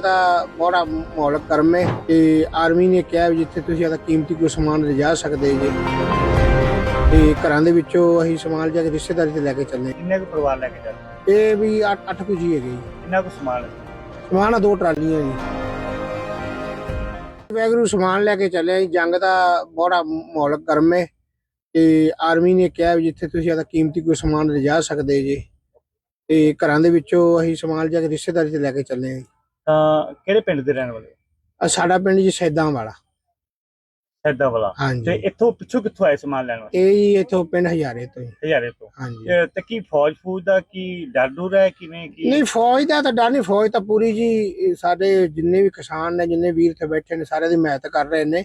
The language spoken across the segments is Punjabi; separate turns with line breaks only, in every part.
ਦਾ ਬੜਾ ਮਾਹੌਲ ਗਰਮ ਹੈ ਤੇ ਆਰਮੀ ਨੇ ਕਿਹਾ ਜਿੱਥੇ ਤੁਸੀਂ ਆਦਾ ਕੀਮਤੀ ਕੋਈ ਸਮਾਨ ਲਿਜਾ ਸਕਦੇ ਜੇ। ਤੇ ਘਰਾਂ ਦੇ ਵਿੱਚੋਂ ਅਸੀਂ ਸਮਾਨ ਜਾ ਕੇ ਰਿਸ਼ਤੇਦਾਰੀ ਤੇ ਲੈ ਕੇ ਚੱਲੇ।
ਕਿੰਨੇ ਕੁ ਪਰਿਵਾਰ ਲੈ ਕੇ ਜਾਂਦੇ
ਇਹ ਵੀ 8 8 ਕੁ ਜੀ ਹੈਗੇ ਜੀ।
ਕਿੰਨਾ ਕੁ ਸਮਾਨ ਹੈ?
ਸਮਾਨ ਆ ਦੋ ਟਰਾਲੀਆਂ ਜੀ। ਵੈਗਰੂ ਸਮਾਨ ਲੈ ਕੇ ਚੱਲੇ ਜੀ। ਜੰਗ ਦਾ ਬੜਾ ਮਾਹੌਲ ਗਰਮ ਹੈ ਤੇ ਆਰਮੀ ਨੇ ਕਿਹਾ ਜਿੱਥੇ ਤੁਸੀਂ ਆਦਾ ਕੀਮਤੀ ਕੋਈ ਸਮਾਨ ਲਿਜਾ ਸਕਦੇ ਜੇ। ਤੇ ਘਰਾਂ ਦੇ ਵਿੱਚੋਂ ਅਸੀਂ ਸਮਾਨ ਜਾ ਕੇ ਰਿਸ਼ਤੇਦਾਰੀ ਤੇ ਲੈ ਕੇ ਚੱਲੇ ਹਾਂ
ਤਾਂ ਕਿਹੜੇ ਪਿੰਡ ਦੇ ਰਹਿਣ ਵਾਲੇ
ਆ ਸਾਡਾ ਪਿੰਡ ਜੀ ਸੈਦਾਂ ਵਾਲਾ।
ਸੈਦਾ ਵਾਲਾ। ਤੇ
ਹਾਂਜੀ
ਇੱਥੋਂ ਪਿੱਛੋਂ ਕਿੱਥੋਂ ਆਏ ਸਮਾਨ ਲੈਣ ਵਾਲੇ
ਇਹ ਜੀ ਇੱਥੋਂ ਪਿੰਡ ਹਜ਼ਾਰੇ ਤੋਂ।
ਹਜ਼ਾਰੇ ਤੋਂ।
ਹਾਂਜੀ।
ਤੇ ਕੀ ਫੌਜ ਫੂਜ ਦਾ ਕੀ ਡਰ ਡਰ ਹੈ? ਕਿਵੇਂ ਕੀ?
ਨਹੀਂ ਫੌਜ ਦਾ ਤਾਂ ਡਰ ਨਹੀਂ। ਫੌਜ ਤਾਂ ਪੂਰੀ ਜੀ ਇਹ ਸਾਡੇ ਜਿੰਨੇ ਵੀ ਕਿਸਾਨ ਨੇ ਜਿੰਨੇ ਵੀਰ ਇੱਥੇ ਬੈਠੇ ਨੇ ਸਾਰੇ ਦੀ ਮਿਹਨਤ ਕਰ ਰਹੇ ਨੇ।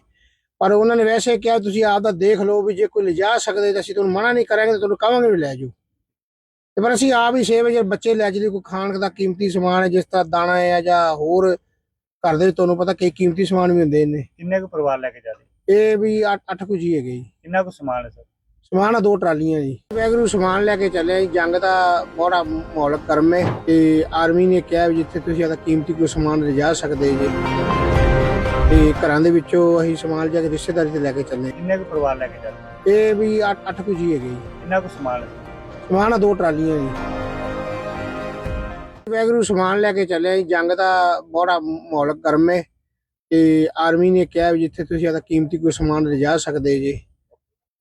ਪਰ ਉਹਨਾਂ ਨੇ ਵੈਸੇ ਕਿਹਾ ਤੁਸੀਂ ਆਪ ਦਾ ਦੇਖ ਲਓ ਵੀ ਜੇ ਕੋਈ ਲਿਜਾ ਸਕਦੇ ਤਾਂ ਅਸੀਂ ਤੁਹਾਨੂੰ ਮਨਾ ਨਹੀਂ ਕਰਾਂਗੇ ਤਾਂ ਤੁਹਾਨੂੰ ਕਹਾਂਗੇ ਵੀ ਲੈ ਜਾਓ। ਤੇ ਪਰ ਅਸੀਂ ਆਪ ਹੀ 6 ਵਜੇ ਬੱਚੇ ਲੈ ਜਲੀ ਕੋਈ ਖਾਣ ਦਾ ਕੀਮਤੀ ਸਮਾਨ ਹੈ ਜਿਸ ਤਰ੍ਹਾਂ ਦਾਣਾ ਹੈ ਜਾਂ ਹੋਰ ਘਰ ਦੇ ਵਿੱਚ ਤੁਹਾਨੂੰ ਪਤਾ ਕਈ ਕੀਮਤੀ ਸਮਾਨ ਵੀ ਹੁੰਦੇ ਨੇ।
ਕਿੰਨੇ ਕੁ ਪਰਿਵਾਰ ਲੈ ਕੇ ਜਾਂਦੇ
ਇਹ ਵੀ 8 8 ਕੁ ਜੀ ਹੈਗੇ ਜੀ।
ਕਿੰਨਾ ਕੁ ਸਮਾਨ ਹੈ ਸਰ?
ਸਮਾਨ ਆ ਦੋ ਟਰਾਲੀਆਂ ਜੀ। ਵੈਗਰੂ ਸਮਾਨ ਲੈ ਕੇ ਚੱਲੇ ਜੀ। ਜੰਗ ਦਾ ਬੜਾ ਮਾਹੌਲ ਗਰਮ ਹੈ ਤੇ ਆਰਮੀ ਨੇ ਕਿਹਾ ਵੀ ਜਿੱਥੇ ਤੁਸੀਂ ਆਦਾ ਕੀਮਤੀ ਕੋਈ ਸਮਾਨ ਲਿਜਾ ਸਕਦੇ ਜੇ। ਤੇ ਘਰਾਂ ਦੇ ਵਿੱਚੋਂ ਅਸੀਂ ਸਮਾਨ ਜਾ ਕੇ ਰਿਸ਼ਤੇਦਾਰੀ ਤੇ ਲੈ ਕੇ ਚੱਲੇ।
ਕਿੰਨੇ ਕੁ ਪਰਿਵਾਰ ਲੈ ਕੇ ਜਾਂਦੇ
ਇਹ ਵੀ 8 8 ਕੁ ਜੀ ਹੈਗੇ ਜੀ।
ਕਿੰਨਾ ਕੁ ਸਮਾਨ ਹੈ?
ਸਮਾਨ ਆ ਦੋ ਟਰਾਲੀਆਂ ਜੀ। ਵੈਗਰੂ ਸਮਾਨ ਲੈ ਕੇ ਚੱਲੇ ਜੀ। ਜੰਗ ਦਾ ਬੜਾ ਮਾਹੌਲ ਗਰਮ ਹੈ ਤੇ ਆਰਮੀ ਨੇ ਕਿਹਾ ਵੀ ਜਿੱਥੇ ਤੁਸੀਂ ਆਦਾ ਕੀਮਤੀ ਕੋਈ ਸਮਾਨ ਲਿਜਾ ਸਕਦੇ ਜੇ।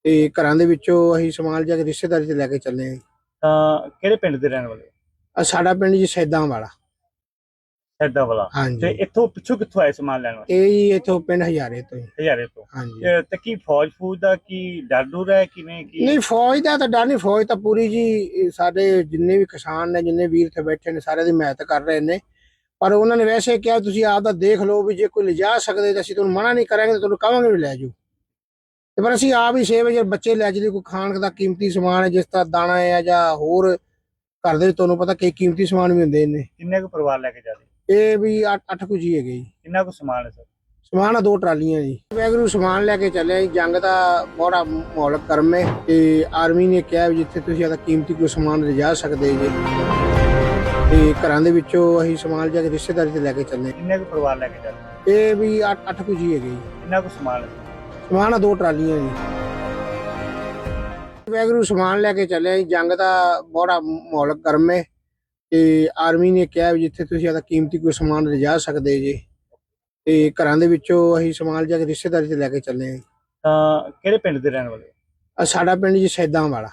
ਤੇ ਘਰਾਂ ਦੇ ਵਿੱਚੋਂ ਅਸੀਂ ਸਮਾਨ ਜਾ ਕੇ ਰਿਸ਼ਤੇਦਾਰੀ ਤੇ ਲੈ ਕੇ ਚੱਲੇ ਹਾਂ
ਤਾਂ ਕਿਹੜੇ ਪਿੰਡ ਦੇ ਰਹਿਣ ਵਾਲੇ
ਆ ਸਾਡਾ ਪਿੰਡ ਜੀ ਸੈਦਾਂ ਵਾਲਾ।
ਸੈਦਾ ਵਾਲਾ। ਤੇ ਇੱਥੋਂ ਪਿੱਛੋਂ ਕਿੱਥੋਂ ਆਏ ਸਮਾਨ ਲੈਣ ਵਾਲੇ
ਇਹ ਜੀ ਇੱਥੋਂ ਪਿੰਡ ਹਜ਼ਾਰੇ ਤੋਂ।
ਹਜ਼ਾਰੇ ਤੋਂ।
ਹਾਂਜੀ।
ਤੇ ਕੀ ਫੌਜ ਫੂਜ ਦਾ ਕੀ ਡਰ ਡਰ ਹੈ ਕਿਵੇਂ ਕੀ?
ਨਹੀਂ ਫੌਜ ਦਾ ਤਾਂ ਡਰ ਨਹੀਂ। ਫੌਜ ਤਾਂ ਪੂਰੀ ਜੀ ਇਹ ਸਾਡੇ ਜਿੰਨੇ ਵੀ ਕਿਸਾਨ ਨੇ ਜਿੰਨੇ ਵੀਰ ਇੱਥੇ ਬੈਠੇ ਨੇ ਸਾਰੇ ਦੀ ਮਿਹਨਤ ਕਰ ਰਹੇ ਨੇ। ਪਰ ਉਹਨਾਂ ਨੇ ਵੈਸੇ ਕਿਹਾ ਤੁਸੀਂ ਆਪ ਦਾ ਦੇਖ ਲਓ ਵੀ ਜੇ ਕੋਈ ਲਿਜਾ ਸਕਦੇ ਤਾਂ ਅਸੀਂ ਤੁਹਾਨੂੰ ਮਨਾ ਨਹੀਂ ਕਰਾਂਗੇ ਤਾਂ ਤੁਹਾਨੂੰ ਕਹਾਂਗੇ ਵੀ ਲੈ ਜਾਓ। ਤੇ ਪਰ ਅਸੀਂ ਆਪ ਹੀ 6 ਵਜੇ ਬੱਚੇ ਲੈ ਜਲੀ ਕੋਈ ਖਾਣ ਦਾ ਕੀਮਤੀ ਸਮਾਨ ਹੈ ਜਿਸ ਤਰ੍ਹਾਂ ਦਾਣਾ ਹੈ ਜਾਂ ਹੋਰ ਘਰ ਦੇ ਵਿੱਚ ਤੁਹਾਨੂੰ ਪਤਾ ਕਈ ਕੀਮਤੀ ਸਮਾਨ ਵੀ ਹੁੰਦੇ ਨੇ।
ਕਿੰਨੇ ਕੁ ਪਰਿਵਾਰ ਲੈ ਕੇ ਜਾਂਦੇ
ਇਹ ਵੀ 8 8 ਕੁ ਜੀ ਹੈਗੇ ਜੀ।
ਕਿੰਨਾ ਕੁ ਸਮਾਨ ਹੈ ਸਰ?
ਸਮਾਨ ਆ ਦੋ ਟਰਾਲੀਆਂ ਜੀ। ਵੈਗਰੂ ਸਮਾਨ ਲੈ ਕੇ ਚੱਲੇ ਜੀ। ਜੰਗ ਦਾ ਬੜਾ ਮਾਹੌਲ ਗਰਮ ਹੈ ਤੇ ਆਰਮੀ ਨੇ ਕਿਹਾ ਵੀ ਜਿੱਥੇ ਤੁਸੀਂ ਆਦਾ ਕੀਮਤੀ ਕੋਈ ਸਮਾਨ ਲਿਜਾ ਸਕਦੇ ਜੇ। ਤੇ ਘਰਾਂ ਦੇ ਵਿੱਚੋਂ ਅਸੀਂ ਸਮਾਨ ਜਾ ਕੇ ਰਿਸ਼ਤੇਦਾਰੀ ਤੇ ਲੈ ਕੇ ਚੱਲੇ।
ਕਿੰਨੇ ਕੁ ਪਰਿਵਾਰ ਲੈ ਕੇ ਜਾਂਦੇ
ਇਹ ਵੀ 8 8 ਕੁ ਜੀ ਹੈਗੇ ਜੀ।
ਕਿੰਨਾ ਕੁ ਸਮਾਨ ਹੈ?
ਸਮਾਨ ਆ ਦੋ ਟਰਾਲੀਆਂ ਜੀ। ਵੈਗਰੂ ਸਮਾਨ ਲੈ ਕੇ ਚੱਲੇ ਜੀ। ਜੰਗ ਦਾ ਬੜਾ ਮਾਹੌਲ ਗਰਮ ਹੈ ਤੇ ਆਰਮੀ ਨੇ ਕਿਹਾ ਵੀ ਜਿੱਥੇ ਤੁਸੀਂ ਆਦਾ ਕੀਮਤੀ ਕੋਈ ਸਮਾਨ ਲਿਜਾ ਸਕਦੇ ਜੇ ਤੇ ਘਰਾਂ ਦੇ ਵਿੱਚੋਂ ਅਸੀਂ ਸਮਾਨ ਜਾ ਕੇ ਰਿਸ਼ਤੇਦਾਰੀ ਤੇ ਲੈ ਕੇ ਚੱਲੇ ਹਾਂ
ਤਾਂ ਕਿਹੜੇ ਪਿੰਡ ਦੇ ਰਹਿਣ ਵਾਲੇ
ਆ ਸਾਡਾ ਪਿੰਡ ਜੀ ਸੈਦਾਂ ਵਾਲਾ।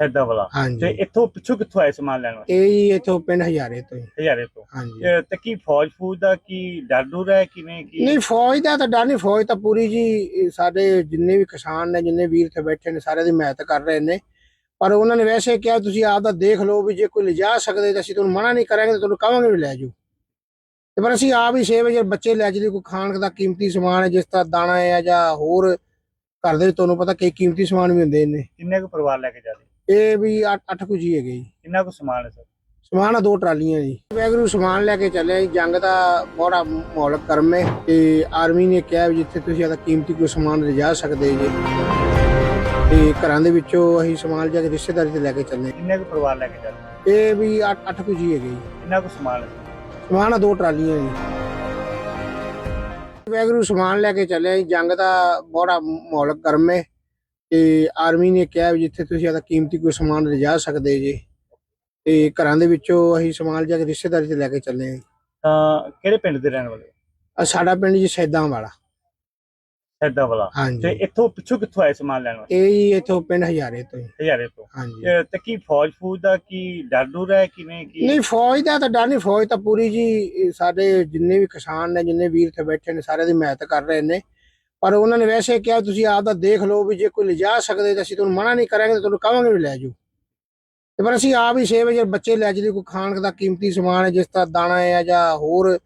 ਸੈਦਾ ਵਾਲਾ। ਤੇ
ਹਾਂਜੀ
ਇੱਥੋਂ ਪਿੱਛੋਂ ਕਿੱਥੋਂ ਆਏ ਸਮਾਨ ਲੈਣ ਵਾਲੇ
ਇਹ ਜੀ ਇੱਥੋਂ ਪਿੰਡ ਹਜ਼ਾਰੇ ਤੋਂ ਜੀ।
ਹਜ਼ਾਰੇ ਤੋਂ।
ਹਾਂਜੀ।
ਤੇ ਕੀ ਫੌਜ ਫੂਜ ਦਾ ਕੀ ਡਰ ਡਰ ਹੈ ਕਿਵੇਂ ਕੀ?
ਨਹੀਂ ਫੌਜ ਦਾ ਤਾਂ ਡਰ ਨਹੀਂ ਫੌਜ ਤਾਂ ਪੂਰੀ ਜੀ ਇਹ ਸਾਡੇ ਜਿੰਨੇ ਵੀ ਕਿਸਾਨ ਨੇ ਜਿੰਨੇ ਵੀਰ ਇੱਥੇ ਬੈਠੇ ਨੇ ਸਾਰੇ ਦੀ ਮਿਹਨਤ ਕਰ ਰਹੇ ਨੇ। ਪਰ ਉਹਨਾਂ ਨੇ ਵੈਸੇ ਕਿਹਾ ਤੁਸੀਂ ਆਪ ਦਾ ਦੇਖ ਲਓ ਵੀ ਜੇ ਕੋਈ ਲਿਜਾ ਸਕਦੇ ਤਾਂ ਅਸੀਂ ਤੁਹਾਨੂੰ ਮਨਾ ਨਹੀਂ ਕਰਾਂਗੇ ਤਾਂ ਤੁਹਾਨੂੰ ਕਹਾਂਗੇ ਵੀ ਲੈ ਜਾਓ ਤੇ ਪਰ ਅਸੀਂ ਆਪ ਹੀ 6 ਵਜੇ ਬੱਚੇ ਲੈ ਜਲੀ ਕੋਈ ਖਾਣ ਦਾ ਕੀਮਤੀ ਸਮਾਨ ਹੈ ਜਿਸ ਤਰ੍ਹਾਂ ਦਾਣਾ ਹੈ ਜਾਂ ਹੋਰ ਘਰ ਦੇ ਵਿੱਚ ਤੁਹਾਨੂੰ ਪਤਾ ਕਈ ਕੀਮਤੀ ਸਮਾਨ ਵੀ ਹੁੰਦੇ ਨੇ।
ਕਿੰਨੇ ਕੁ ਪਰਿਵਾਰ ਲੈ ਕੇ ਜਾਂਦੇ
ਇਹ ਵੀ 8 8 ਕੁ ਜੀ ਹੈਗੇ ਜੀ।
ਕਿੰਨਾ ਕੁ ਸਮਾਨ ਹੈ ਸਰ?
ਸਮਾਨ ਆ ਦੋ ਟਰਾਲੀਆਂ ਜੀ। ਵੈਗਰੂ ਸਮਾਨ ਲੈ ਕੇ ਚੱਲੇ ਜੀ। ਜੰਗ ਦਾ ਬੜਾ ਮਾਹੌਲ ਗਰਮ ਹੈ ਤੇ ਆਰਮੀ ਨੇ ਕਿਹਾ ਵੀ ਜਿੱਥੇ ਤੁਸੀਂ ਆਦਾ ਕੀਮਤੀ ਕੋਈ ਸਮਾਨ ਲਿਜਾ ਸਕਦੇ ਜੇ। ਤੇ ਘਰਾਂ ਦੇ ਵਿੱਚੋਂ ਅਸੀਂ ਸਮਾਨ ਜਾ ਕੇ ਰਿਸ਼ਤੇਦਾਰੀ ਤੇ ਲੈ ਕੇ ਚੱਲੇ।
ਕਿੰਨੇ ਕੁ ਪਰਿਵਾਰ ਲੈ ਕੇ ਜਾਂਦੇ
ਇਹ ਵੀ 8 8 ਕੁ ਜੀ ਹੈਗੇ ਜੀ।
ਕਿੰਨਾ ਕੁ ਸਮਾਨ ਹੈ?
ਸਮਾਨ ਆ ਦੋ ਟਰਾਲੀਆਂ ਜੀ। ਵੈਗਰੂ ਸਮਾਨ ਲੈ ਕੇ ਚੱਲੇ ਜੀ। ਜੰਗ ਦਾ ਬੜਾ ਮਾਹੌਲ ਗਰਮ ਹੈ ਤੇ ਆਰਮੀ ਨੇ ਕਿਹਾ ਵੀ ਜਿੱਥੇ ਤੁਸੀਂ ਆਦਾ ਕੀਮਤੀ ਕੋਈ ਸਮਾਨ ਲਿਜਾ ਸਕਦੇ ਜੇ। ਤੇ ਘਰਾਂ ਦੇ ਵਿੱਚੋਂ ਅਸੀਂ ਸਮਾਨ ਜਾ ਕੇ ਰਿਸ਼ਤੇਦਾਰੀ ਤੇ ਲੈ ਕੇ ਚੱਲੇ ਹਾਂ
ਤਾਂ ਕਿਹੜੇ ਪਿੰਡ ਦੇ ਰਹਿਣ ਵਾਲੇ
ਆ ਸਾਡਾ ਪਿੰਡ ਜੀ ਸੈਦਾਂ ਵਾਲਾ।
ਸੈਦਾ ਵਾਲਾ ਤੇ ਇੱਥੋਂ ਪਿੱਛੋਂ ਕਿੱਥੋਂ ਆਏ ਸਮਾਨ ਲੈਣ ਵਾਲੇ
ਇਹ ਇੱਥੋਂ ਪਿੰਡ ਹਜ਼ਾਰੇ ਤੋਂ।
ਹਜ਼ਾਰੇ ਤੋਂ।
ਹਾਂਜੀ।
ਤੇ ਕੀ ਫੌਜ ਫੂਜ ਦਾ ਕੀ ਡਰ ਡਰ ਹੈ ਕਿਵੇਂ ਕੀ?
ਨਹੀਂ ਫੌਜ ਦਾ ਤਾਂ ਡਰ ਨਹੀਂ। ਫੌਜ ਤਾਂ ਪੂਰੀ ਜੀ ਇਹ ਸਾਡੇ ਜਿੰਨੇ ਵੀ ਕਿਸਾਨ ਨੇ ਜਿੰਨੇ ਵੀਰ ਇੱਥੇ ਬੈਠੇ ਨੇ ਸਾਰੇ ਦੀ ਮਿਹਨਤ ਕਰ ਰਹੇ ਨੇ। ਪਰ ਉਹਨਾਂ ਨੇ ਵੈਸੇ ਕਿਹਾ ਤੁਸੀਂ ਆਪ ਦਾ ਦੇਖ ਲਓ ਵੀ ਜੇ ਕੋਈ ਲਿਜਾ ਸਕਦੇ ਤਾਂ ਅਸੀਂ ਤੁਹਾਨੂੰ ਮਨਾ ਨਹੀਂ ਕਰਾਂਗੇ ਤਾਂ ਤੁਹਾਨੂੰ ਕਹਾਂਗੇ ਵੀ ਲੈ ਜਾਓ। ਤੇ ਪਰ ਅਸੀਂ ਆਪ ਹੀ 6 ਵਜੇ ਬੱਚੇ ਲੈ ਜਲੀ ਕੋਈ ਖਾਣ ਦਾ ਕੀਮਤੀ ਸਮਾਨ ਹੈ ਜਿਸ ਤਰ੍ਹਾਂ ਦਾਣਾ ਹੈ ਜਾਂ ਹੋਰ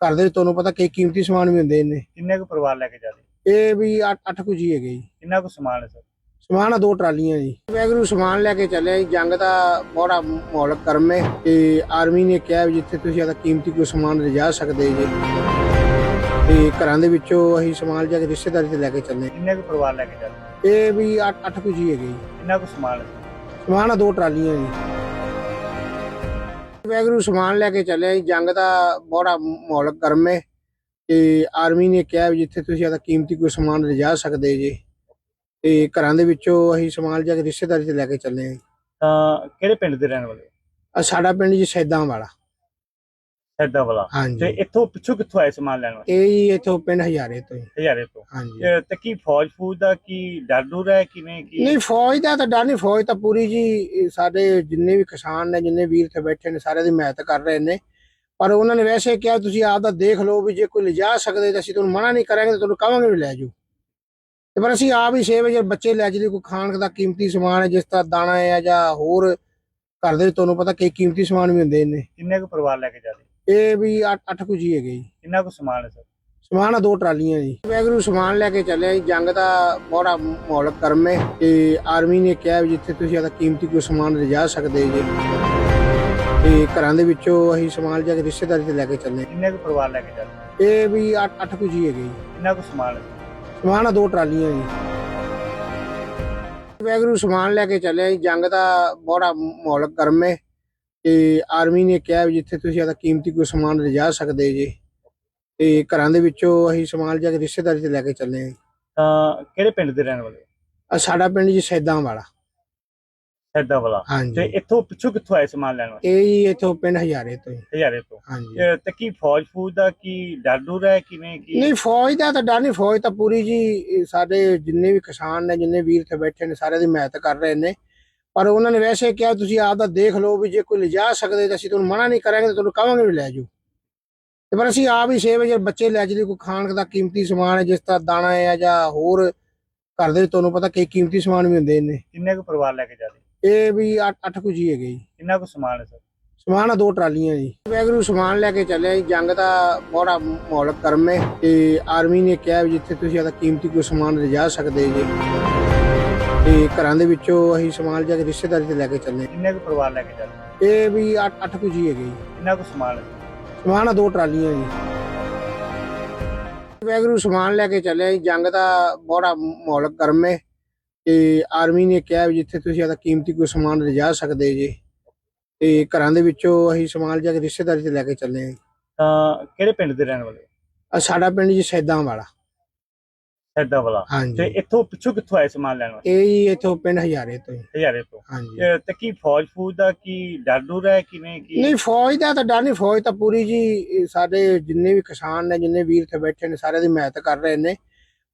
ਘਰ ਦੇ ਵਿੱਚ ਤੁਹਾਨੂੰ ਪਤਾ ਕਈ ਕੀਮਤੀ ਸਮਾਨ ਵੀ ਹੁੰਦੇ ਨੇ।
ਕਿੰਨੇ ਕੁ ਪਰਿਵਾਰ ਲੈ ਕੇ ਜਾਂਦੇ
ਇਹ ਵੀ 8 8 ਕੁ ਜੀ ਹੈਗੇ ਜੀ।
ਕਿੰਨਾ ਕੁ ਸਮਾਨ ਹੈ ਸਰ?
ਸਮਾਨ ਆ ਦੋ ਟਰਾਲੀਆਂ ਜੀ। ਵੈਗਰੂ ਸਮਾਨ ਲੈ ਕੇ ਚੱਲੇ ਜੀ। ਜੰਗ ਦਾ ਬੜਾ ਗਰਮ ਹੈ। ਤੇ ਆਰਮੀ ਨੇ ਕਿਹਾ ਵੀ ਜਿੱਥੇ ਤੁਸੀਂ ਆਦਾ ਕੀਮਤੀ ਕੋਈ ਸਮਾਨ ਲਿਜਾ ਸਕਦੇ ਜੇ। ਤੇ ਘਰਾਂ ਦੇ ਵਿੱਚੋਂ ਅਸੀਂ ਸਮਾਨ ਜਾ ਕੇ ਰਿਸ਼ਤੇਦਾਰੀ ਤੇ ਲੈ ਕੇ ਚੱਲੇ।
ਕਿੰਨੇ ਕੁ ਪਰਿਵਾਰ ਲੈ ਕੇ ਜਾਂਦੇ
ਇਹ ਵੀ 8 8 ਕੁ ਜੀ ਹੈਗੇ ਜੀ।
ਕਿੰਨਾ ਕੁ ਸਮਾਨ ਹੈ?
ਸਮਾਨ ਆ ਦੋ ਟਰਾਲੀਆਂ ਜੀ। ਵੈਗਰੂ ਸਮਾਨ ਲੈ ਕੇ ਚੱਲੇ ਜੀ। ਜੰਗ ਦਾ ਬੜਾ ਮਾਹੌਲ ਗਰਮ ਹੈ। ਤੇ ਆਰਮੀ ਨੇ ਕਿਹਾ ਵੀ ਜਿੱਥੇ ਤੁਸੀਂ ਆਦਾ ਕੀਮਤੀ ਕੋਈ ਸਮਾਨ ਲਿਜਾ ਸਕਦੇ ਜੀ ਤੇ ਘਰਾਂ ਦੇ ਵਿੱਚੋਂ ਅਸੀਂ ਸਮਾਨ ਜਾ ਕੇ ਰਿਸ਼ਤੇਦਾਰੀ ਤੇ ਲੈ ਕੇ ਚੱਲੇ ਹਾਂ
ਤਾਂ ਕਿਹੜੇ ਪਿੰਡ ਦੇ ਰਹਿਣ ਵਾਲੇ
ਆ ਸਾਡਾ ਪਿੰਡ ਜੀ ਸੈਦਾਂ ਵਾਲਾ
ਸੈਦਾ ਵਾਲਾ ਤੇ
ਹਾਂਜੀ
ਇੱਥੋਂ ਪਿੱਛੋਂ ਕਿੱਥੋਂ ਆਏ ਸਮਾਨ ਲੈਣ ਵਾਸਤੇ?
ਇਹ ਜੀ ਇੱਥੋਂ ਪਿੰਡ ਹਜ਼ਾਰੇ ਤੋਂ ਜੀ।
ਹਜ਼ਾਰੇ ਤੋਂ।
ਹਾਂਜੀ।
ਤੇ- ਤੇ ਕੀ ਫੌਜ ਫੂਜ ਦਾ ਕੀ ਡਰ ਡਰ ਹੈ? ਕਿਵੇਂ ਕੀ
ਨਹੀਂ ਫੌਜ ਦਾ ਤਾਂ ਡਰ ਨਹੀਂ ਫੌਜ ਤਾਂ ਪੂਰੀ ਜੀ ਇਹ ਸਾਡੇ ਜਿੰਨੇ ਵੀ ਕਿਸਾਨ ਨੇ ਜਿੰਨੇ ਵੀਰ ਇੱਥੇ ਬੈਠੇ ਨੇ ਸਾਰੇ ਦੀ ਮਿਹਨਤ ਕਰ ਰਹੇ ਨੇ। ਪਰ ਉਹਨਾਂ ਨੇ ਵੈਸੇ ਕਿਹਾ ਤੁਸੀਂ ਆਪ ਦਾ ਦੇਖ ਲਓ ਵੀ ਜੇ ਕੋਈ ਲਿਜਾ ਸਕਦੇ ਤਾਂ ਅਸੀਂ ਤੁਹਾਨੂੰ ਮਨਾ ਨਹੀਂ ਕਰਾਂਗੇ ਤਾਂ ਤੁਹਾਨੂੰ ਕਹਾਂਗੇ ਵੀ ਲੈ ਜਾਓ। ਤੇ ਪਰ ਅਸੀਂ ਆਪ ਹੀ 6 ਵਜੇ ਬੱਚੇ ਲੈ ਜਲੀ ਕੋਈ ਖਾਣ ਦਾ ਕੀਮਤੀ ਸਮਾਨ ਹੈ ਜਿਸ ਤਰ੍ਹਾਂ ਦਾਣਾ ਹੈ ਜਾਂ ਹੋਰ ਘਰ ਦੇ ਵਿੱਚ ਤੁਹਾਨੂੰ ਪਤਾ ਕਈ ਕੀਮਤੀ ਸਮਾਨ ਵੀ ਹੁੰਦੇ ਨੇ।
ਕਿੰਨੇ ਕੁ ਪਰਿਵਾਰ ਲੈ ਕੇ ਜਾਂਦੇ
ਇਹ ਵੀ 8 ਅੱਠ ਕੁ ਜੀ ਹੈਗੇ ਜੀ।
ਕਿੰਨਾ ਕੁ ਸਮਾਨ ਹੈ ਸਰ?
ਸਮਾਨ ਆ ਦੋ ਟਰਾਲੀਆਂ ਜੀ। ਵੈਗਰੂ ਸਮਾਨ ਲੈ ਕੇ ਚੱਲੇ ਜੀ। ਜੰਗ ਦਾ ਬੜਾ ਮਾਹੌਲ ਗਰਮ ਹੈ ਤੇ ਆਰਮੀ ਨੇ ਕਿਹਾ ਵੀ ਜਿੱਥੇ ਤੁਸੀਂ ਆਦਾ ਕੀਮਤੀ ਕੋਈ ਸਮਾਨ ਲਿਜਾ ਸਕਦੇ ਜੀ। ਤੇ ਘਰਾਂ ਦੇ ਵਿੱਚੋਂ ਅਸੀਂ ਸਮਾਨ ਜਾ ਕੇ ਰਿਸ਼ਤੇਦਾਰੀ ਤੇ ਲੈ ਕੇ ਚੱਲੇ
ਕਿੰਨੇ ਕੁ ਪਰਿਵਾਰ ਲੈ ਕੇ ਜਾਂਦੇ
ਇਹ ਵੀ 8 ਅੱਠ ਕੁ ਜੀ ਹੈਗੇ ਜੀ।
ਕਿੰਨਾ ਕੁ ਸਮਾਨ
ਸਮਾਨ ਆ ਦੋ ਟਰਾਲੀਆਂ ਜੀ। ਵੈਗਰੂ ਸਮਾਨ ਲੈ ਕੇ ਚੱਲੇ ਜੀ। ਜੰਗ ਦਾ ਬੜਾ ਮਾਹੌਲ ਗਰਮ ਹੈ ਤੇ ਆਰਮੀ ਨੇ ਕਿਹਾ ਵੀ ਜਿੱਥੇ ਤੁਸੀਂ ਆਦਾ ਕੀਮਤੀ ਕੋਈ ਸਮਾਨ ਲਿਜਾ ਸਕਦੇ ਜੀ। ਤੇ ਘਰਾਂ ਦੇ ਵਿੱਚੋਂ ਅਸੀਂ ਸਮਾਨ ਜਾ ਕੇ ਰਿਸ਼ਤੇਦਾਰੀ ਤੇ ਲੈ ਕੇ ਚੱਲੇ
ਤਾਂ ਕਿਹੜੇ ਪਿੰਡ ਦੇ ਰਹਿਣ ਵਾਲੇ
ਆ ਸਾਡਾ ਪਿੰਡ ਜੀ ਸੈਦਾਂ ਵਾਲਾ।
ਸੈਦਾ ਵਾਲਾ। ਤੇ ਇੱਥੋਂ ਪਿੱਛੋਂ ਕਿੱਥੋਂ ਆਏ ਸਮਾਨ ਲੈਣ ਵਾਸਤੇ?
ਇਹ ਜੀ ਇੱਥੋਂ ਪਿੰਡ ਹਜ਼ਾਰੇ ਤੋਂ।
ਹਜ਼ਾਰੇ ਤੋਂ।
ਹਾਂਜੀ।
ਤੇ- ਤੇ ਕੀ ਫੌਜ ਫੂਜ ਦਾ ਕੀ ਡਰ ਡਰ ਹੈ ਕਿਵੇਂ ਕੀ?
ਨਹੀਂ ਫੌਜ ਦਾ ਤਾਂ ਡਰ ਨਹੀਂ। ਫੌਜ ਤਾਂ ਪੂਰੀ ਜੀ ਇਹ ਸਾਡੇ ਜਿੰਨੇ ਵੀ ਕਿਸਾਨ ਨੇ ਜਿੰਨੇ ਵੀਰ ਇੱਥੇ ਬੈਠੇ ਨੇ ਸਾਰੇ ਦੀ ਮਿਹਨਤ ਕਰ ਰਹੇ ਨੇ। ਪਰ ਉਹਨਾਂ ਨੇ ਵੈਸੇ ਕਿਹਾ ਤੁਸੀਂ ਆਪ ਦਾ ਦੇਖ ਲਓ ਵੀ ਜੇ ਕੋਈ ਲਿਜਾ ਸਕਦੇ ਤਾਂ ਅਸੀਂ ਤੁਹਾਨੂੰ ਮਨਾ ਨਹੀਂ ਕਰਾਂਗੇ ਤਾਂ ਤੁਹਾਨੂੰ ਕਹਾਂਗੇ ਵੀ ਲੈ ਜਾਓ। ਤੇ ਪਰ ਅਸੀਂ ਆਪ ਹੀ 6 ਵਜੇ ਬੱਚੇ ਲੈ ਜਲੀ ਕੋਈ ਖਾਣ ਦਾ ਕੀਮਤੀ ਸਮਾਨ ਹੈ ਜਿਸ ਤਰ੍ਹਾਂ ਦਾਣਾ ਹੈ ਜਾਂ ਹੋਰ ਘਰ ਦੇ ਵਿੱਚ ਤੁਹਾਨੂੰ ਪਤਾ ਕਈ ਕੀਮਤੀ ਸਮਾਨ ਵੀ ਹੁੰਦੇ ਨੇ।
ਕਿੰਨੇ ਕੁ ਪਰਿਵਾਰ ਲੈ ਕੇ ਜਾਂਦੇ
ਇਹ ਵੀ 8 ਅੱਠ ਕੁ ਜੀ ਹੈਗੇ ਜੀ।
ਕਿੰਨਾ ਕੁ ਸਮਾਨ ਹੈ ਸਰ?
ਸਮਾਨ ਆ ਦੋ ਟਰਾਲੀਆਂ ਜੀ। ਵੈਗਰੂ ਸਮਾਨ ਲੈ ਕੇ ਚੱਲੇ ਜੀ। ਜੰਗ ਦਾ ਬੜਾ ਮਾਹੌਲ ਗਰਮ ਹੈ ਤੇ ਆਰਮੀ ਨੇ ਕਿਹਾ ਵੀ ਜਿੱਥੇ ਤੁਸੀਂ ਆਦਾ ਕੀਮਤੀ ਕੋਈ ਸਮਾਨ ਲਿਜਾ ਸਕਦੇ ਜੀ। ਤੇ ਘਰਾਂ ਦੇ ਵਿੱਚੋਂ ਅਸੀਂ ਸਮਾਨ ਜਾ ਕੇ ਰਿਸ਼ਤੇਦਾਰੀ ਤੇ ਲੈ ਕੇ ਚੱਲੇ।
ਕਿੰਨੇ ਕੁ ਪਰਿਵਾਰ ਲੈ ਕੇ ਜਾਂਦੇ
ਇਹ ਵੀ 8 ਅੱਠ ਕੁ ਜੀ ਹੈਗੇ ਜੀ।
ਕਿੰਨਾ ਕੁ ਸਮਾਨ ਹੈ
ਸਮਾਨ ਆ ਦੋ ਟਰਾਲੀਆਂ ਜੀ। ਵੈਗਰੂ ਸਮਾਨ ਲੈ ਕੇ ਚੱਲੇ ਜੀ। ਜੰਗ ਦਾ ਬੜਾ ਮਾਹੌਲ ਗਰਮ ਹੈ ਤੇ ਆਰਮੀ ਨੇ ਕਿਹਾ ਵੀ ਜਿੱਥੇ ਤੁਸੀਂ ਆਦਾ ਕੀਮਤੀ ਕੋਈ ਸਮਾਨ ਲਿਜਾ ਸਕਦੇ ਜੀ ਤੇ ਘਰਾਂ ਦੇ ਵਿੱਚੋਂ ਅਸੀਂ ਸਮਾਨ ਜਾ ਕੇ ਰਿਸ਼ਤੇਦਾਰੀ ਤੇ ਲੈ ਕੇ ਚੱਲੇ ਹਾਂ
ਤਾਂ ਕਿਹੜੇ ਪਿੰਡ ਦੇ ਰਹਿਣ ਵਾਲੇ
ਆ ਸਾਡਾ ਪਿੰਡ ਜੀ ਸੈਦਾਂ ਵਾਲਾ।
ਸੈਦਾ ਵਾਲਾ। ਤੇ ਇੱਥੋਂ ਪਿੱਛੋਂ ਕਿੱਥੋਂ ਆਏ ਸਮਾਨ ਲੈਣ ਵਾਸਤੇ?
ਇਹ ਜੀ ਇੱਥੋਂ ਪਿੰਡ ਹਜ਼ਾਰੇ ਤੋਂ ਜੀ।
ਹਜ਼ਾਰੇ ਤੋਂ।
ਹਾਂਜੀ।
ਤੇ- ਤੇ ਕੀ ਫੌਜ ਫੂਜ ਦਾ ਕੀ ਡਰ ਡਰ ਹੈ ਕਿਵੇਂ ਕੀ?
ਨਹੀਂ ਫੌਜ ਦਾ ਤਾਂ ਡਰ ਨਹੀਂ ਫੌਜ ਤਾਂ ਪੂਰੀ ਜੀ ਇਹ ਸਾਡੇ ਜਿੰਨੇ ਵੀ ਕਿਸਾਨ ਨੇ ਜਿੰਨੇ ਵੀਰ ਇੱਥੇ ਬੈਠੇ ਨੇ ਸਾਰੇ ਦੀ ਮਿਹਨਤ ਕਰ ਰਹੇ ਨੇ।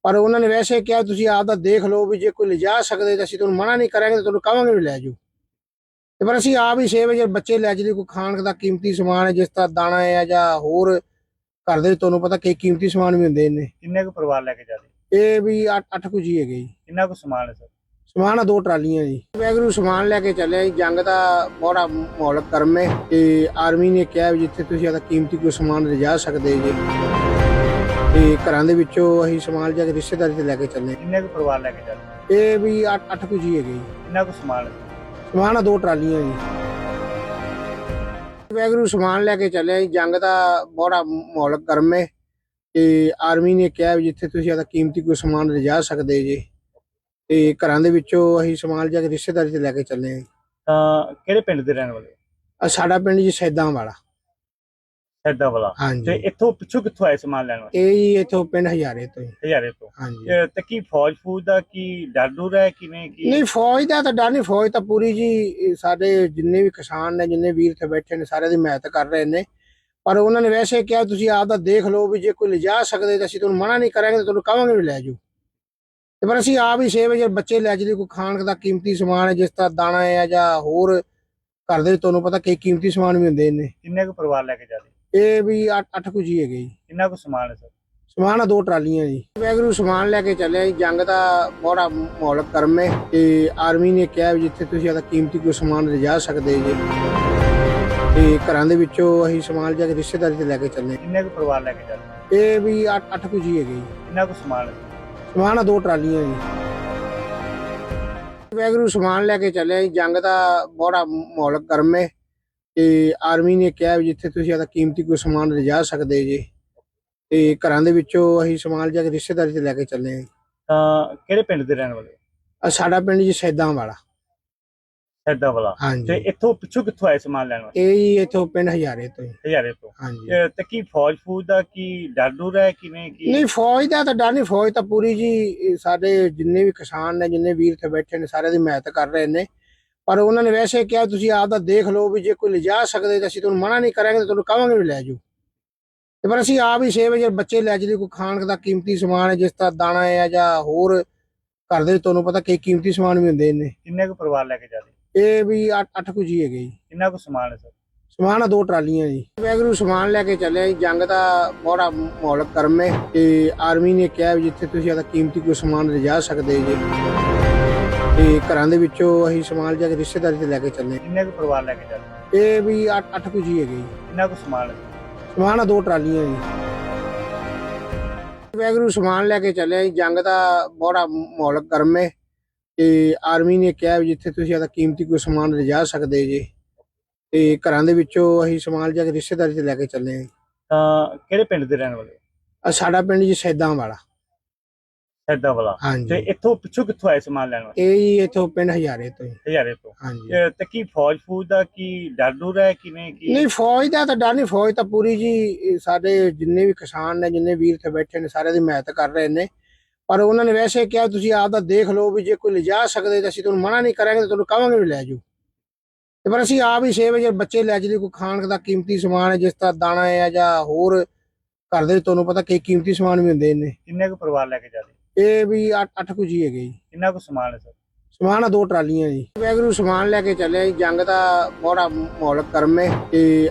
ਪਰ ਉਹਨਾਂ ਨੇ ਵੈਸੇ ਕਿਹਾ ਤੁਸੀਂ ਆਪ ਦਾ ਦੇਖ ਲਓ ਵੀ ਜੇ ਕੋਈ ਲਿਜਾ ਸਕਦੇ ਤਾਂ ਅਸੀਂ ਤੁਹਾਨੂੰ ਮਨਾ ਨਹੀਂ ਕਰਾਂਗੇ ਤੁਹਾਨੂੰ ਕਹਾਂਗੇ ਵੀ ਲੈ ਜਾਓ। ਤੇ ਪਰ ਅਸੀਂ ਆਪ ਹੀ 6 ਵਜੇ ਬੱਚੇ ਲੈ ਜਲੀ ਕੋਈ ਖਾਣ ਦਾ ਕੀਮਤੀ ਸਮਾਨ ਹੈ ਜਿਸ ਤਰ੍ਹਾਂ ਦਾਣਾ ਹੈ ਜਾਂ ਹੋਰ ਘਰ ਦੇ ਵਿੱਚ ਤੁਹਾਨੂੰ ਪਤਾ ਕਈ ਕੀਮਤੀ ਸਮਾਨ ਵੀ ਹੁੰਦੇ ਨੇ।
ਕਿੰਨੇ ਕੁ ਪਰਿਵਾਰ ਲੈ ਕੇ ਜਾਂਦੇ
ਇਹ ਵੀ 8 ਅੱਠ ਕੁ ਜੀ ਹੈਗੇ ਜੀ।
ਕਿੰਨਾ ਕੁ ਸਮਾਨ ਹੈ ਸਰ?
ਸਮਾਨ ਆ ਦੋ ਟਰਾਲੀਆਂ ਜੀ। ਵੈਗਰੂ ਸਮਾਨ ਲੈ ਕੇ ਚੱਲੇ ਜੀ। ਜੰਗ ਦਾ ਬੜਾ ਮਾਹੌਲ ਗਰਮ ਹੈ ਤੇ ਆਰਮੀ ਨੇ ਕਿਹਾ ਵੀ ਜਿੱਥੇ ਤੁਸੀਂ ਆਦਾ ਕੀਮਤੀ ਕੋਈ ਸਮਾਨ ਲਿਜਾ ਸਕਦੇ ਜੀ। ਤੇ ਘਰਾਂ ਦੇ ਵਿੱਚੋਂ ਅਸੀਂ ਸਮਾਨ ਜਾ ਕੇ ਰਿਸ਼ਤੇਦਾਰੀ ਤੇ ਲੈ ਕੇ ਚੱਲੇ।
ਕਿੰਨੇ ਕੁ ਪਰਿਵਾਰ ਲੈ ਕੇ ਜਾਂਦੇ
ਇਹ ਵੀ 8 ਅੱਠ ਕੁ ਜੀ ਹੈਗੇ ਜੀ।
ਕਿੰਨਾ ਕੁ ਸਮਾਨ
ਸਮਾਨ ਆ ਦੋ ਟਰਾਲੀਆਂ ਜੀ। ਵੈਗਰੂ ਸਮਾਨ ਲੈ ਕੇ ਚੱਲੇ ਜੀ। ਜੰਗ ਦਾ ਬੜਾ ਮਾਹੌਲ ਗਰਮ ਹੈ ਤੇ ਆਰਮੀ ਨੇ ਕਿਹਾ ਵੀ ਜਿੱਥੇ ਤੁਸੀਂ ਆਦਾ ਕੀਮਤੀ ਕੋਈ ਸਮਾਨ ਲਿਜਾ ਸਕਦੇ ਜੀ। ਤੇ ਘਰਾਂ ਦੇ ਵਿੱਚੋਂ ਅਸੀਂ ਸਮਾਨ ਜਾ ਕੇ ਰਿਸ਼ਤੇਦਾਰੀ ਤੇ ਲੈ ਕੇ ਚੱਲੇ ਹਾਂ
ਤਾਂ ਕਿਹੜੇ ਪਿੰਡ ਦੇ ਰਹਿਣ ਵਾਲੇ
ਆ ਸਾਡਾ ਪਿੰਡ ਜੀ ਸੈਦਾਂ ਵਾਲਾ।
ਸੈਦਾ ਵਾਲਾ ਤੇ ਇੱਥੋਂ ਪਿੱਛੋਂ ਕਿੱਥੋਂ ਆਏ ਸਮਾਨ ਲੈਣ ਵਾਸਤੇ?
ਇਹ ਜੀ ਇੱਥੋਂ ਪਿੰਡ ਹਜ਼ਾਰੇ ਤੋਂ ਜੀ।
ਹਜ਼ਾਰੇ ਤੋਂ।
ਹਾਂਜੀ।
ਤੇ- ਤੇ ਕੀ ਫੌਜ ਫੂਜ ਦਾ ਕੀ ਡਰ ਡਰ ਹੈ ਕਿਵੇਂ ਕੀ?
ਨਹੀਂ ਫੌਜ ਦਾ ਤਾਂ ਡਰ ਨਹੀਂ। ਫੌਜ ਤਾਂ ਪੂਰੀ ਜੀ ਇਹ ਸਾਡੇ ਜਿੰਨੇ ਵੀ ਕਿਸਾਨ ਨੇ ਜਿੰਨੇ ਵੀਰ ਇੱਥੇ ਬੈਠੇ ਨੇ ਸਾਰੇ ਦੀ ਮਿਹਨਤ ਕਰ ਰਹੇ ਨੇ। ਪਰ ਉਹਨਾਂ ਨੇ ਵੈਸੇ ਕਿਹਾ ਤੁਸੀਂ ਆਪ ਦਾ ਦੇਖ ਲਓ ਵੀ ਜੇ ਕੋਈ ਲਿਜਾ ਸਕਦੇ ਤਾਂ ਅਸੀਂ ਤੁਹਾਨੂੰ ਮਨਾ ਨਹੀਂ ਕਰਾਂਗੇ ਤਾਂ ਤੁਹਾਨੂੰ ਕਹਾਂਗੇ ਵੀ ਲੈ ਜਾਓ। ਤੇ ਪਰ ਅਸੀਂ ਆਪ ਹੀ 6 ਵਜੇ ਬੱਚੇ ਲੈ ਜਲੀ ਕੋਈ ਖਾਣ ਦਾ ਕੀਮਤੀ ਸਮਾਨ ਹੈ ਜਿਸ ਤਰ੍ਹਾਂ ਦਾਣਾ ਹੈ ਜਾਂ ਹੋਰ ਘਰ ਦੇ ਵਿੱਚ ਤੁਹਾਨੂੰ ਪਤਾ ਕਈ ਕੀਮਤੀ ਸਮਾਨ ਵੀ ਹੁੰਦੇ ਨੇ।
ਕਿੰਨੇ ਕੁ ਪਰਿਵਾਰ ਲੈ ਕੇ ਜਾਂਦੇ
ਇਹ ਵੀ 8 ਅੱਠ ਕੁ ਜੀ ਹੈਗੇ ਜੀ।
ਕਿੰਨਾ ਕੁ ਸਮਾਨ ਹੈ ਸਰ?
ਸਮਾਨ ਆ ਦੋ ਟਰਾਲੀਆਂ ਜੀ। ਵੈਗਰੂ ਸਮਾਨ ਲੈ ਕੇ ਚੱਲੇ ਜੀ। ਜੰਗ ਦਾ ਬੜਾ ਗਰਮ ਹੈ। ਤੇ ਆਰਮੀ ਨੇ ਕਿਹਾ ਵੀ ਜਿੱਥੇ ਤੁਸੀਂ ਆਦਾ ਕੀਮਤੀ ਕੋਈ ਸਮਾਨ ਲਿਜਾ ਸਕਦੇ ਜੀ। ਤੇ ਘਰਾਂ ਦੇ ਵਿੱਚੋਂ ਅਸੀਂ ਸਮਾਨ ਜਾ ਕੇ ਰਿਸ਼ਤੇਦਾਰੀ ਤੇ ਲੈ ਕੇ ਚੱਲੇ।
ਕਿੰਨੇ ਕੁ ਪਰਿਵਾਰ ਲੈ ਕੇ ਜਾਂਦੇ
ਇਹ ਵੀ 8 ਅੱਠ ਕੁ ਜੀ ਹੈਗੇ ਜੀ।
ਕਿੰਨਾ ਕੁ ਸਮਾਨ ਹੈ?
ਸਮਾਨ ਆ ਦੋ ਟਰਾਲੀਆਂ ਜੀ। ਵੈਗਰੂ ਸਮਾਨ ਲੈ ਕੇ ਚੱਲੇ ਜੀ। ਜੰਗ ਦਾ ਬੜਾ ਮਾਹੌਲ ਗਰਮ ਹੈ। ਤੇ ਆਰਮੀ ਨੇ ਕਿਹਾ ਵੀ ਜਿੱਥੇ ਤੁਸੀਂ ਆਦਾ ਕੀਮਤੀ ਕੋਈ ਸਮਾਨ ਲਿਜਾ ਸਕਦੇ ਜੀ ਤੇ ਘਰਾਂ ਦੇ ਵਿੱਚੋਂ ਅਸੀਂ ਸਮਾਨ ਜਾ ਕੇ ਰਿਸ਼ਤੇਦਾਰੀ ਤੇ ਲੈ ਕੇ ਚੱਲੇ ਹਾਂ
ਤਾਂ ਕਿਹੜੇ ਪਿੰਡ ਦੇ ਰਹਿਣ ਵਾਲੇ
ਆ ਸਾਡਾ ਪਿੰਡ ਜੀ ਸੈਦਾਂ ਵਾਲਾ
ਸੈਦਾ ਵਾਲਾ ਤੇ
ਹਾਂਜੀ
ਇੱਥੋਂ ਪਿੱਛੋਂ ਕਿੱਥੋਂ ਆਏ ਸਮਾਨ ਲੈਣ ਵਾਸਤੇ
ਇਹ ਜੀ ਇੱਥੋਂ ਪਿੰਡ ਹਜ਼ਾਰੇ ਤੋਂ ਹੀ।
ਹਜ਼ਾਰੇ ਤੋਂ।
ਹਾਂਜੀ।
ਤੇ ਕੀ ਫੌਜ ਫੂਜ ਦਾ ਕੀ ਡਰ ਡਰ ਹੈ? ਕਿਵੇਂ ਕੀ?
ਨਹੀਂ ਫੌਜ ਦਾ ਤਾਂ ਡਰ ਨਹੀਂ ਫੌਜ ਤਾਂ ਪੂਰੀ ਜੀ ਇਹ ਸਾਡੇ ਜਿੰਨੇ ਵੀ ਕਿਸਾਨ ਨੇ ਜਿੰਨੇ ਵੀਰ ਇੱਥੇ ਬੈਠੇ ਨੇ ਸਾਰਿਆਂ ਦੀ ਮਦਦ ਕਰ ਰਹੇ ਨੇ। ਪਰ ਉਹਨਾਂ ਨੇ ਵੈਸੇ ਕਿਹਾ ਤੁਸੀਂ ਆਪ ਦਾ ਦੇਖ ਲਓ ਵੀ ਜੇ ਕੋਈ ਲਿਜਾ ਸਕਦੇ ਤਾਂ ਅਸੀਂ ਤੁਹਾਨੂੰ ਮਨਾ ਨਹੀਂ ਕਰਾਂਗੇ ਤਾਂ ਤੁਹਾਨੂੰ ਕਹਾਂਗੇ ਵੀ ਲੈ ਜਾਓ। ਤੇ ਪਰ ਅਸੀਂ ਆਪ ਹੀ 6 ਵਜੇ ਬੱਚੇ ਲੈ ਜਲੀ ਕੋਈ ਖਾਣ ਦਾ ਕੀਮਤੀ ਸਮਾਨ ਹੈ ਜਿਸ ਤਰ੍ਹਾਂ ਦਾਣਾ ਹੈ ਜਾਂ ਹੋਰ ਘਰ ਦੇ ਤੁਹਾਨੂੰ ਪਤਾ ਕਈ ਕੀਮਤੀ ਸਮਾਨ ਵੀ ਹੁੰਦੇ ਨੇ।
ਕਿੰਨੇ ਕੁ ਪਰਿਵਾਰ ਲੈ ਕੇ ਜਾਂਦੇ
ਇਹ ਵੀ 8 ਅੱਠ ਕੁ ਜੀ ਹੈਗੇ ਜੀ।
ਕਿੰਨਾ ਕੁ ਸਮਾਨ ਹੈ ਸਰ?
ਸਮਾਨ ਆ ਦੋ ਟਰਾਲੀਆਂ ਜੀ। ਵੈਗਰੂ ਸਮਾਨ ਲੈ ਕੇ ਚੱਲਿਆ ਜੀ। ਜੰਗ ਦਾ ਬੜਾ ਮਾਹੌਲ ਗਰਮ ਹੈ ਤੇ ਆਰਮੀ ਨੇ ਕਿਹਾ ਵੀ ਜਿੱਥੇ ਤੁਸੀਂ ਆਦਾ ਕੀਮਤੀ ਕੋਈ ਸਮਾਨ ਲਿਜਾ ਸਕਦੇ ਜੀ। ਤੇ ਘਰਾਂ ਦੇ ਵਿੱਚੋਂ ਅਸੀਂ ਸਮਾਨ ਜਾ ਕੇ ਰਿਸ਼ਤੇਦਾਰੀ ਤੇ ਲੈ ਕੇ ਚੱਲੇ।
ਕਿੰਨੇ ਕੁ ਪਰਿਵਾਰ ਲੈ ਕੇ ਜਾਂਦੇ
ਇਹ ਵੀ 8 ਅੱਠ ਕੁ ਜੀ ਹੈਗੇ ਜੀ।
ਕਿੰਨਾ ਕੁ ਸਮਾਨ ਹੈ
ਸਮਾਨ ਆ ਦੋ ਟਰਾਲੀਆਂ ਜੀ। ਵੈਗਰੂ ਸਮਾਨ ਲੈ ਕੇ ਚੱਲਿਆ ਜੀ। ਜੰਗ ਦਾ ਬੜਾ ਮਾਹੌਲ ਗਰਮ ਹੈ ਤੇ ਆਰਮੀ ਨੇ ਕਿਹਾ ਵੀ ਜਿੱਥੇ ਤੁਸੀਂ ਆਦਾ ਕੀਮਤੀ ਕੋਈ ਸਮਾਨ ਲਿਜਾ ਸਕਦੇ ਜੀ। ਤੇ ਘਰਾਂ ਦੇ ਵਿੱਚੋਂ ਅਸੀਂ ਸਮਾਨ ਜਾ ਕੇ ਰਿਸ਼ਤੇਦਾਰੀ ਤੇ ਲੈ ਕੇ ਚੱਲੇ ਹਾਂ
ਤਾਂ ਕਿਹੜੇ ਪਿੰਡ ਦੇ ਰਹਿਣ ਵਾਲੇ
ਆ ਸਾਡਾ ਪਿੰਡ ਜੀ ਸੈਦਾਂ ਵਾਲਾ।
ਸੈਦਾ ਵਾਲਾ। ਤੇ ਇੱਥੋਂ ਪਿੱਛੋਂ ਕਿੱਥੋਂ ਆਏ ਸਮਾਨ ਲੈਣ ਵਾਸਤੇ?
ਇਹ ਜੀ ਇੱਥੋਂ ਪਿੰਡ ਹਜ਼ਾਰੇ ਤੋਂ।
ਹਜ਼ਾਰੇ ਤੋਂ।
ਹਾਂਜੀ।
ਤੇ ਕੀ ਫੌਜ ਫੂਜ ਦਾ ਕੀ ਡਰ ਡਰ ਹੈ ਕਿਵੇਂ ਕੀ
ਨਹੀਂ ਫੌਜ ਦਾ ਤਾਂ ਡਰ ਨਹੀਂ। ਫੌਜ ਤਾਂ ਪੂਰੀ ਜੀ ਇਹ ਸਾਡੇ ਜਿੰਨੇ ਵੀ ਕਿਸਾਨ ਨੇ ਜਿੰਨੇ ਵੀਰ ਇੱਥੇ ਬੈਠੇ ਨੇ ਸਾਰਿਆਂ ਦੀ ਮਦਦ ਕਰ ਰਹੇ ਨੇ। ਪਰ ਉਹਨਾਂ ਨੇ ਵੈਸੇ ਕਿਹਾ ਤੁਸੀਂ ਆਪ ਦਾ ਦੇਖ ਲਓ ਵੀ ਜੇ ਕੋਈ ਲਿਜਾ ਸਕਦੇ ਤਾਂ ਅਸੀਂ ਤੁਹਾਨੂੰ ਮਨਾ ਨਹੀਂ ਕਰਾਂਗੇ ਤਾਂ ਤੁਹਾਨੂੰ ਕਹਾਂਗੇ ਵੀ ਲੈ ਜਾਓ। ਤੇ ਪਰ ਅਸੀਂ ਆਪ ਹੀ 6 ਵਜੇ ਬੱਚੇ ਲੈ ਜਲੀ ਕੋਈ ਖਾਣ ਦਾ ਕੀਮਤੀ ਸਮਾਨ ਹੈ ਜਿਸ ਤਰ੍ਹਾਂ ਦਾਣਾ ਹੈ ਜਾਂ ਹੋਰ ਘਰ ਦੇ ਤੁਹਾਨੂੰ ਪਤਾ ਕਈ ਕੀਮਤੀ ਸਮਾਨ ਵੀ ਹੁੰਦੇ ਨੇ।
ਕਿੰਨੇ ਕੁ ਪਰਿਵਾਰ ਲੈ ਕੇ ਜਾਂਦੇ
ਇਹ ਵੀ 8 ਅੱਠ ਕੁ ਜੀ ਹੈਗੇ ਜੀ।
ਕਿੰਨਾ ਕੁ ਸਮਾਨ ਹੈ ਸਰ?
ਸਮਾਨ ਆ ਦੋ ਟਰਾਲੀਆਂ ਜੀ। ਵੈਗਰੂ ਸਮਾਨ ਲੈ ਕੇ ਚੱਲਿਆ ਜੀ। ਜੰਗ ਦਾ ਬੜਾ ਮਾਹੌਲ ਗਰਮ ਹੈ ਤੇ